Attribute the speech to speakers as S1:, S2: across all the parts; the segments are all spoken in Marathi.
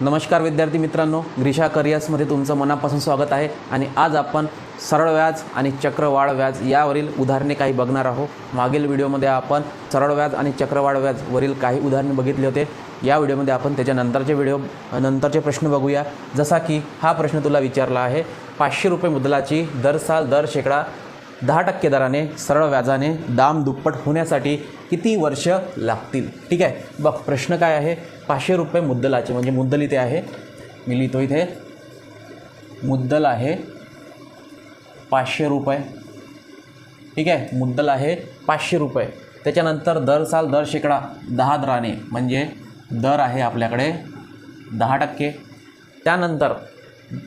S1: नमस्कार विद्यार्थी मित्रांनो ग्रीषा करियर्समध्ये तुमचं मनापासून स्वागत आहे आणि आज आपण सरळ व्याज आणि चक्रवाढ व्याज यावरील उदाहरणे काही बघणार आहोत. मागील व्हिडिओमध्ये आपण सरळ व्याज आणि चक्रवाढ व्याजवरील काही उदाहरणे बघितले होते. या व्हिडिओमध्ये आपण त्याच्यानंतरचे व्हिडिओ नंतरचे प्रश्न बघूया. जसा की हा प्रश्न तुला विचारला आहे पाचशे रुपये मुदलाची दर साल दर शेकडा दहा टक्के दराने सरळ व्याजाने दाम दुप्पट होण्यासाठी किती वर्ष लागतील? ठीक आहे. बघ प्रश्न काय आहे? पाचशे रुपये मुद्दलाचे म्हणजे मुद्दल इथे आहे. मी लिहितो इथे. मुद्दल आहे पाचशे रुपये. ठीक आहे. मुद्दल आहे पाचशे रुपये. त्याच्यानंतर दर साल दर शेकडा दहा दराने म्हणजे दर आहे आपल्याकडे दहा टक्के. त्यानंतर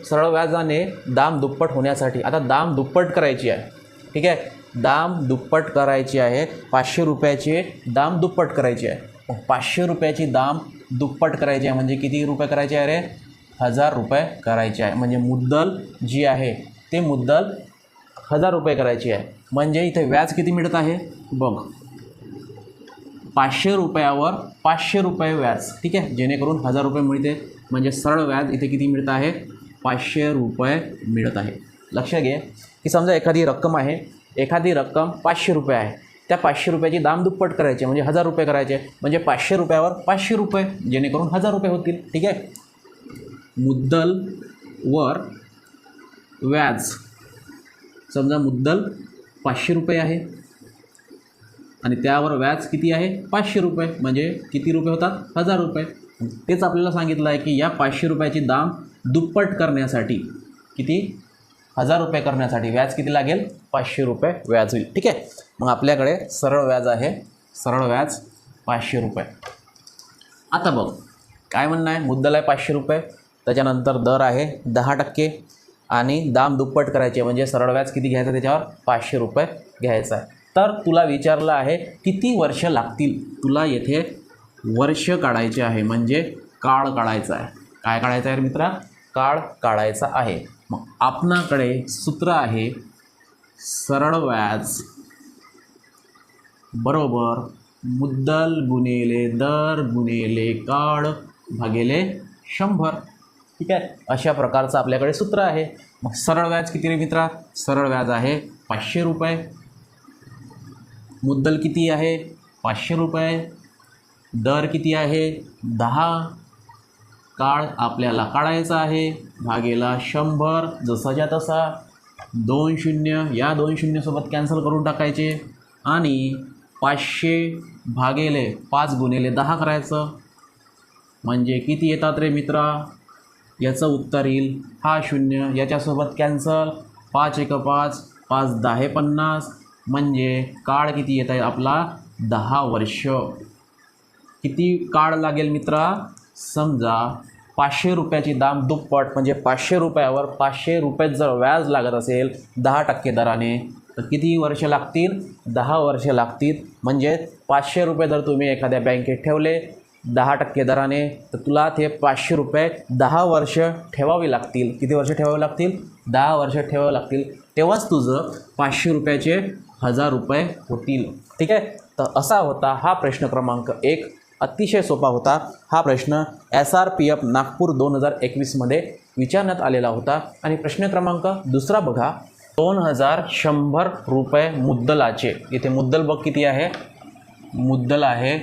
S1: सरळ व्याजाने दाम दुप्पट होण्यासाठी आता दाम दुप्पट करायची आहे. ठीक आहे? दाम दुप्पट करायची आहे. पाचशे रुपयाचे दाम दुप्पट करायचे आहे. पाचशे रुपयाची दाम दुप्पट करायची आहे म्हणजे किती रुपये करायचे आहे रे? हजार रुपये करायचे आहे. म्हणजे मुद्दल जी आहे ते मुद्दल हजार रुपये करायची आहे. म्हणजे इथे व्याज किती मिळत आहे? बघ. पाचशे रुपयावर पाचशे रुपये व्याज ठीक आहे? जेणेकरून हजार रुपये मिळते. म्हणजे सरळ व्याज इथे किती मिळत आहे? पाचशे रुपये मिळत आहे. लक्ष घे. की समजा एखादी रक्कम आहे एखादी रक्कम पाचशे रुपये आहे त्या पाचशे रुपयाची दाम दुप्पट करायची म्हणजे हजार रुपये करायचे म्हणजे पाचशे रुपयावर पाचशे रुपये जेणेकरून हजार रुपये होतील ठीक आहे? मुद्दलवर व्याज. समजा मुद्दल पाचशे रुपये आहे आणि त्यावर व्याज किती आहे? पाचशे रुपये म्हणजे किती रुपये होतात? हजार रुपये. तेच आपल्याला सांगितलं आहे की या पाचशे रुपयाची दाम दुप्पट करण्यासाठी किती? हजार रुपये करण्यासाठी व्याज किती लागेल? पाचशे रुपये व्याज होईल. ठीक आहे? मग आपल्याकडे सरळ व्याज आहे. सरळ व्याज पाचशे रुपये. आता बघ काय म्हणणं आहे? मुद्दल आहे पाचशे रुपये. त्याच्यानंतर दर आहे दहा टक्के. आणि दाम दुप्पट करायचे म्हणजे सरळ व्याज किती घ्यायचं त्याच्यावर? पाचशे रुपये घ्यायचं आहे. तर तुला विचारलं आहे किती वर्ष लागतील? तुला येथे वर्ष काढायचे आहे. म्हणजे काळ काढायचा आहे. काय काढायचं आहे मित्रा? काळ काढायचा आहे. मग आपणाकडे सूत्र आहे सरळ व्याज बरोबर मुद्दल गुणेले दर गुणेले काळ भागेले शंभर. ठीक आहे? अशा प्रकारचं आपल्याकडे सूत्र आहे. मग सरळ व्याज किती रे मित्रा? सरळ व्याज आहे पाचशे रुपये. मुद्दल किती आहे? पाचशे रुपये. दर किती आहे? दहा. काळ आपल्याला काढायचा आहे. भागेला शंभर जसाच्या तसा दोन शून्य या दोन शून्यसोबत कॅन्सल करून टाकायचे. आणि पाचशे भागेले पाच गुणेले दहा करायचं. म्हणजे किती येतात रे मित्रा? याचं उत्तर येईल हा शून्य. याच्यासोबत कॅन्सल पाच एक पाच पाच दहा पन्नास. म्हणजे काळ किती येत आहे आपला? दहा वर्ष. किती काळ लागेल मित्रा? समजा पाचशे रुपयाची दाम दुप्पट म्हणजे पाचशे रुपयावर पाचशे रुपये जर व्याज लागत असेल दहा टक्के दराने तर किती वर्ष लागतील? दहा वर्ष लागतील. म्हणजे पाचशे रुपये जर तुम्ही एखाद्या बँकेत ठेवले दहा टक्के दराने तर तुला ते पाचशे रुपये दहा वर्ष ठेवावी लागतील. किती वर्ष ठेवावे लागतील? दहा वर्ष ठेवावे लागतील. तेव्हाच तुझं पाचशे रुपयाचे हजार रुपये होतील. ठीक आहे? तर असा होता हा प्रश्न क्रमांक एक. अतिशय सोपा होता. हा प्रश्न S R P F Nagpur दोन हजार एकवीसमध्ये विचारण्यात आलेला होता. आणि प्रश्न क्रमांक दुसरा बघा. दोन हजार शंभर रुपये मुद्दलाचे. इथे मुद्दल बघ किती आहे? मुद्दल आहे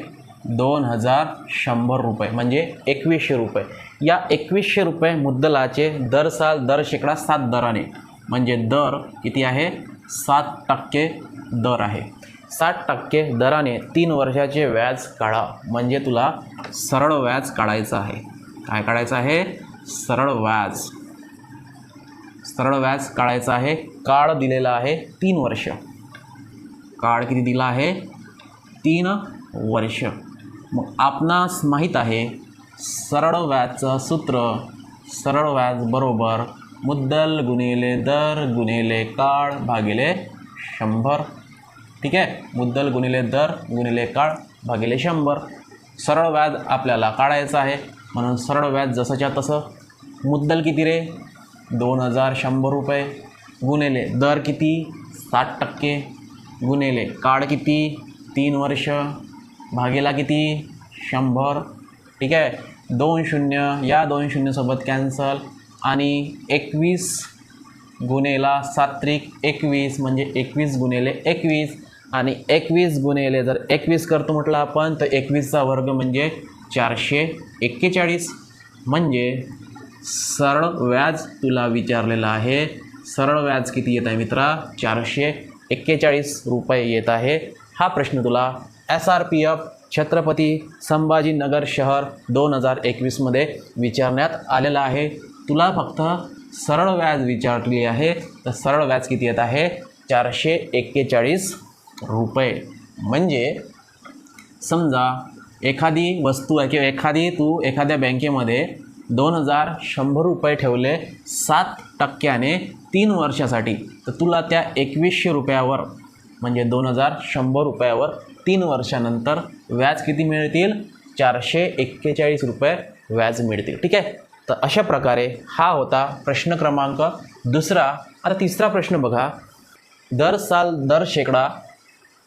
S1: दोन हजार शंभर रुपये म्हणजे एकवीसशे रुपये. या एकवीसशे रुपये मुद्दलाचे दर साल दर शेकडा सात दराने म्हणजे दर किती आहे? सात टक्के दर आहे. साठ टक्के दराने तीन वर्षाचे व्याज काढा. म्हणजे तुला सरळ व्याज काढायचं आहे. काय काढायचं आहे? सरळ व्याज. सरळ व्याज काढायचं आहे. काळ दिलेला आहे तीन वर्ष. काळ किती दिला आहे? तीन वर्ष. मग आपणास माहीत आहे सरळ व्याजचं सूत्र सरळ व्याज बरोबर मुद्दल गुणिले दर गुणिले काळ भागिले शंभर. ठीक आहे? मुद्दल गुणिले दर गुणिले काळ भागिले शंभर. सरळ व्याज आपल्याला काढायचं आहे. म्हणून सरळ व्याज जसंच्या तसं. मुद्दल किती रे? दोन हजार शंभर रुपये. गुणिले दर किती? साठ टक्के. गुणिले काळ किती? तीन वर्ष. भागेला किती? शंभर. ठीक आहे? दोन शून्य. या दोन शून्यसोबत कॅन्सल आणि एकवीस गुन्हेला सात्रिक एकवीस म्हणजे एकवीस गुन्हेले एकवीस. आणि एकवीस गुन्हेले जर एकवीस करतो म्हटलं आपण तर एकवीसचा वर्ग म्हणजे चारशे एक्केचाळीस. म्हणजे सरळ व्याज तुला विचारलेलं आहे. सरळ व्याज किती येत आहे मित्रा? चारशे एक्केचाळीस रुपये येत आहे. हा प्रश्न तुला S R P F Chhatrapati Sambhajinagar शहर दोन हजार एकवीसमध्ये विचारण्यात आलेला आहे. तुला फक्त सरळ व्याज विचारली आहे. तर सरळ व्याज किती येत आहे? चारशे एक्केचाळीस रुपये. म्हणजे समजा एखादी वस्तू आहे किंवा एखादी तू एखाद्या बँकेमध्ये दोन हजार शंभर रुपये ठेवले सात टक्क्याने तीन वर्षासाठी तर तुला त्या एकवीसशे रुपयावर म्हणजे दोन हजार शंभर रुपयावर तीन वर्षानंतर व्याज किती मिळतील? चारशे एक्केचाळीस रुपये व्याज मिळतील. ठीक आहे? तर अशा प्रकारे हा होता प्रश्न क्रमांक दुसरा. आता तिसरा प्रश्न बघा. दर साल दर शेकडा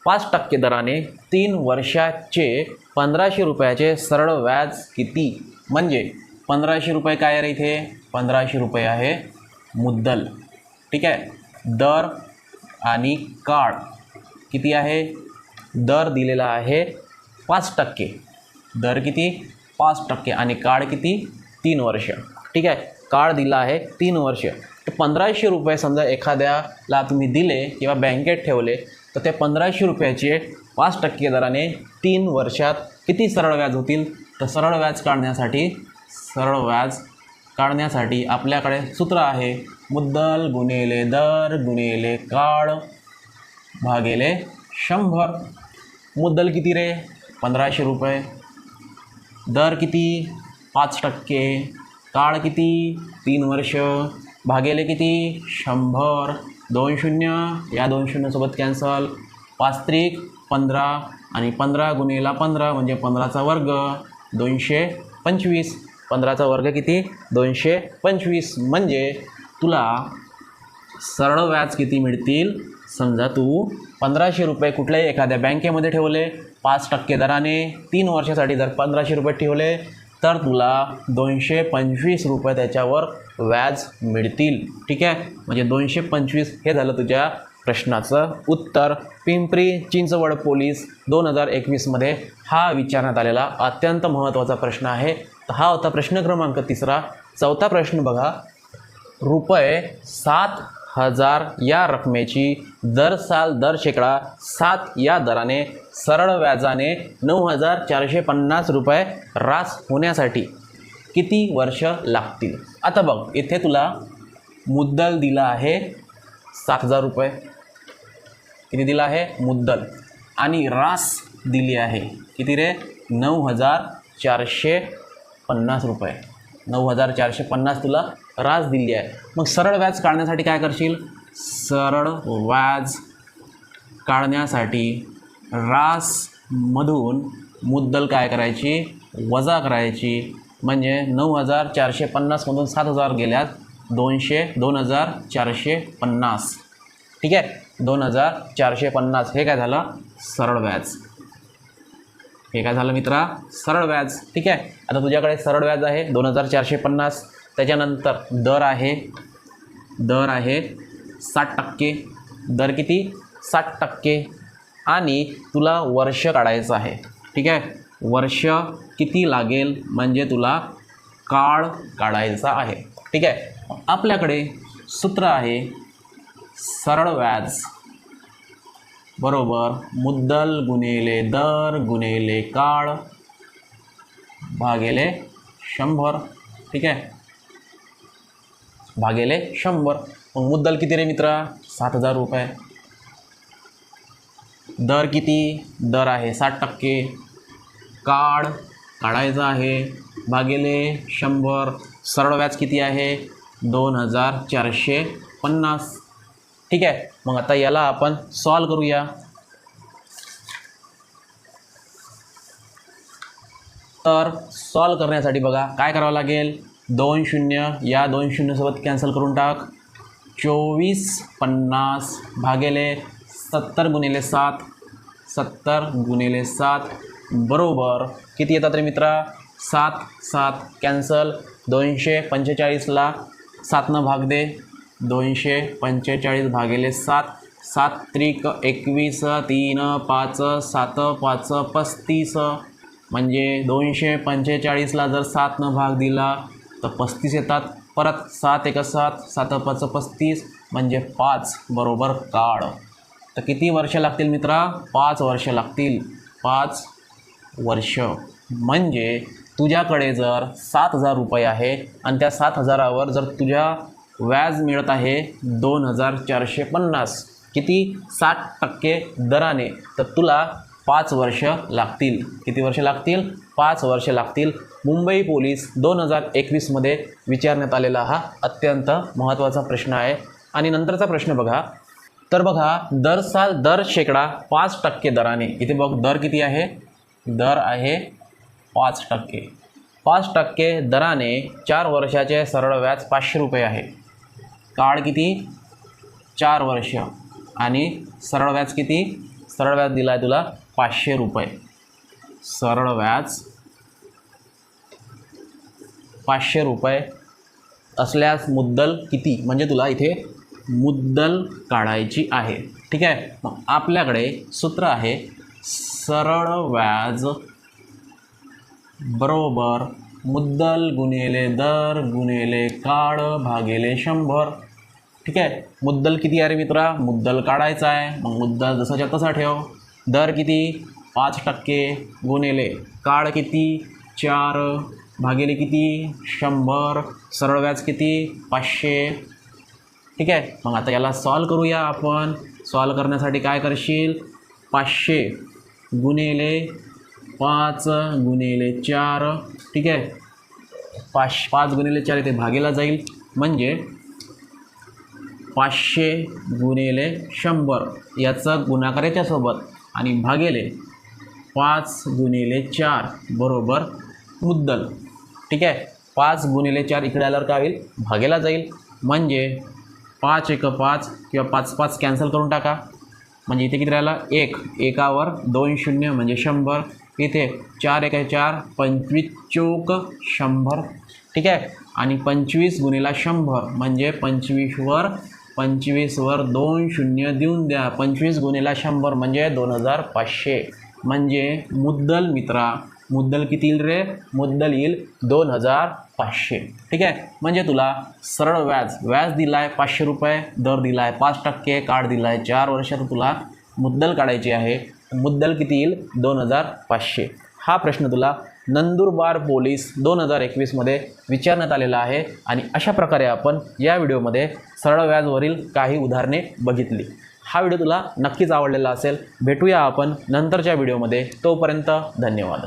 S1: पाच टक्के दराने तीन वर्षाचे पंधराशे रुपयाचे सरळ व्याज किती? म्हणजे पंधराशे रुपये काय आहे रे इथे? पंधराशे रुपये आहे मुद्दल. ठीक आहे? दर आणि काळ किती आहे? दर दिलेला आहे पाच टक्के. दर किती? पाच टक्के. आणि काळ किती? तीन वर्ष. ठीक आहे? काळ दिला आहे तीन वर्ष. तर पंधराशे रुपये समजा एखाद्याला तुम्ही दिले किंवा बँकेत ठेवले तर त्या पंधराशे रुपयाचे पाच टक्के दराने तीन वर्षात किती सरळ व्याज होतील? तर सरळ व्याज काढण्यासाठी सरळ व्याज काढण्यासाठी आपल्याकडे सूत्र आहे मुद्दल गुणेले दर गुणेले काळ भागेले शंभर. मुद्दल किती रे? पंधराशे रुपये. दर किती? पाच टक्के. काळ किती? तीन वर्ष. भागेले किती? शंभर. दोन शून्य या दोन शून्यसोबत कॅन्सल पाच त्रिक पंधरा आणि पंधरा गुन्हेला पंधरा म्हणजे पंधराचा वर्ग दोनशे पंचवीस. पंधराचा वर्ग किती? दोनशे पंचवीस. म्हणजे तुला सरळ व्याज किती मिळतील? समजा तू पंधराशे रुपये कुठल्याही एखाद्या बँकेमध्ये ठेवले पाच टक्के दराने तीन वर्षासाठी जर पंधराशे रुपये ठेवले तर तुला दोनशे पंचवीस रुपये त्याच्यावर व्याज मिळतील. ठीक आहे? म्हणजे दोनशे पंचवीस हे झालं तुझ्या प्रश्नाचं उत्तर. पिंपरी चिंचवड पोलीस दोन हजार एकवीसमध्ये हा विचारण्यात आलेला अत्यंत महत्त्वाचा प्रश्न आहे. तर हा होता प्रश्न क्रमांक तिसरा. चौथा प्रश्न बघा. रुपये सात हजार या रकमेची दर साल दर शेकडा सात या दराने सरळ व्याजाने नऊ हजार चारशे पन्नास रुपये रास होण्यासाठी किती वर्ष लागतील? आता बघ इथे तुला मुद्दल दिला आहे सात हजार रुपये. किती दिला आहे? मुद्दल. आणि रास दिली आहे किती रे? नऊ हजार चारशे पन्नास रुपये. नऊ हजार चारशे पन्नास तुला रास दिली आहे. मग सरळ व्याज काढण्यासाठी काय करशील? सरळ व्याज काढण्यासाठी रासमधून मुद्दल काय करायची? वजा करायची. म्हणजे नऊ हजार चारशे पन्नासमधून सात हजार गेल्यात दोनशे दोन हजार चारशे पन्नास. ठीक आहे? दोन हजार चारशे पन्नास. हे काय झालं? सरळ व्याज. हे काय झालं मित्रा? सरळ व्याज. ठीक आहे? आता तुझ्याकडे सरळ व्याज आहे दोन हजार चारशे पन्नास. त्याच्यानंतर दर आहे दर आहे साठ टक्के. दर किती? साठ टक्के. आणि तुला वर्ष काढायचं आहे. ठीक आहे? वर्ष किती लागेल म्हणजे तुला काळ काढायचा आहे. ठीक आहे? आपल्याकडे सूत्र आहे सरळ व्याज. बरोबर. मुद्दल गुणिले दर गुणिले काळ. भागिले शंभर. ठीक आहे? भागिले शंभर. मग मुद्दल किती रे मित्रा? सात हजार रुपये. दर किती? दर आहे साठ टक्के. काळ काढायचा आहे. भागिले शंभर. सरळ व्याज किती आहे? दोन हजार चारशे पन्नास. ठीक आहे? मग आता याला आपण सॉल्व करूया. तर सॉल्व करण्यासाठी बघा काय करावं लागेल? दोन शून्य या दोन शून्यसोबत कॅन्सल करून टाक. चोवीस पन्नास भागेले सत्तर गुणिले सात. सत्तर गुणिले सात बरोबर. किती येतात रे मित्रा? सात सात कॅन्सल दोनशे पंचेचाळीसला सातनं भाग दे. दोनशे पंचेचाळीस भागिले सात. सात त्रिक एकवीस तीन पाच सात पाच पस्तीस. म्हणजे दोनशे पंचेचाळीसला जर सातनं भाग दिला तर पस्तीस येतात. परत सात एक सात सात पाच पस्तीस म्हणजे पाच बरोबर काढ तर किती वर्ष लागतील मित्रा? पाच वर्ष लागतील. पाच वर्ष. म्हणजे तुझ्याकडे जर सात हजार रुपये आहे आणि त्या सात हजारावर जर तुझ्या व्याज मिळत आहे दोन हजार चारशे पन्नास. किती? साठ टक्के दराने. तर तुला पाच वर्ष लागतील. किती वर्ष लागतील? पाच वर्ष लागतील. मुंबई पोलीस दोन हजार एकवीसमध्ये विचारण्यात आलेला हा अत्यंत महत्त्वाचा प्रश्न आहे. आणि नंतरचा प्रश्न बघा. तर बघा दर साल दर शेकडा पाच टक्के दराने. इथे बघ दर किती आहे? दर आहे पाच टक्के. पाच टक्के दराने चार वर्षाचे सरळ व्याज पाचशे रुपये आहे. काळ किती? चार वर्ष. आणि सरळ व्याज किती? सरळ व्याज दिला आहे तुला पाचशे रुपये. सरळ व्याज पाचशे रुपये असल्यास मुद्दल किती? म्हणजे तुला इथे मुद्दल काढायची आहे. ठीक आहे? मग आपल्याकडे सूत्र आहे सरळ व्याज बरोबर मुद्दल गुणिले दर गुणिले काळ भागिले शंभर. ठीक आहे? मुद्दल किती आहे रे मित्रा? मुद्दल काढायचा आहे. मग मुद्दल जसाच्या तसा ठेव. दर किती? पाच टक्के गुणिले. काळ किती? चार. भागिले किती? शंभर. सरळ व्याज किती? पाचशे. ठीक आहे? मग आता याला सॉल्व करूया आपण. सॉल्व करण्यासाठी काय करशील? पाचशे. गुणिले पाच गुणिले चार ठीक आहे? पाच पाच गुणिले चार इथे भागेला जाईल. म्हणजे पाचशे गुणिले शंभर याचा गुणाकार याच्यासोबत आणि भागेले पाच गुणिले चार बरोबर मुद्दल. ठीक आहे? पाच गुणिले चार इकडे आल्यावर काय होईल? भागेला जाईल. म्हणजे पाच एक पाच किंवा पाच पाच कॅन्सल करून टाका. म्हणजे इथे किती राहिला? एक. एकावर दोन शून्य म्हणजे शंभर. इथे चार एक चार पंचवीस चौक शंभर ठीक आहे? आणि पंचवीस गुणिला शंभर म्हणजे पंचवीसवर पंचवीसवर दोन शून्य देऊन द्या. पंचवीस गुणिला शंभर म्हणजे दोन हजार पाचशे. म्हणजे मुद्दल मित्रा मुद्दल किती येईल रे? मुद्दल येईल दोन हजार पाचशे. ठीक आहे? म्हणजे तुला सरळ व्याज व्याज दिला आहे पाचशे रुपये दर दिला आहे पाच टक्के कार्ड दिला आहे चार वर्षात तुला मुद्दल काढायची आहे. मुद्दल किती येईल? दोन हजार पाचशे. हा प्रश्न तुला नंदुरबार पोलीस दोन हजार एकवीसमध्ये विचारण्यात आलेला आहे आणि अशा प्रकारे आपण या व्हिडिओमध्ये सरळ व्याजवरील काही उदाहरणे बघितली. हा व्हिडिओ तुला नक्कीच आवडलेला असेल. भेटूया आपण नंतरच्या व्हिडिओमध्ये. तोपर्यंत धन्यवाद.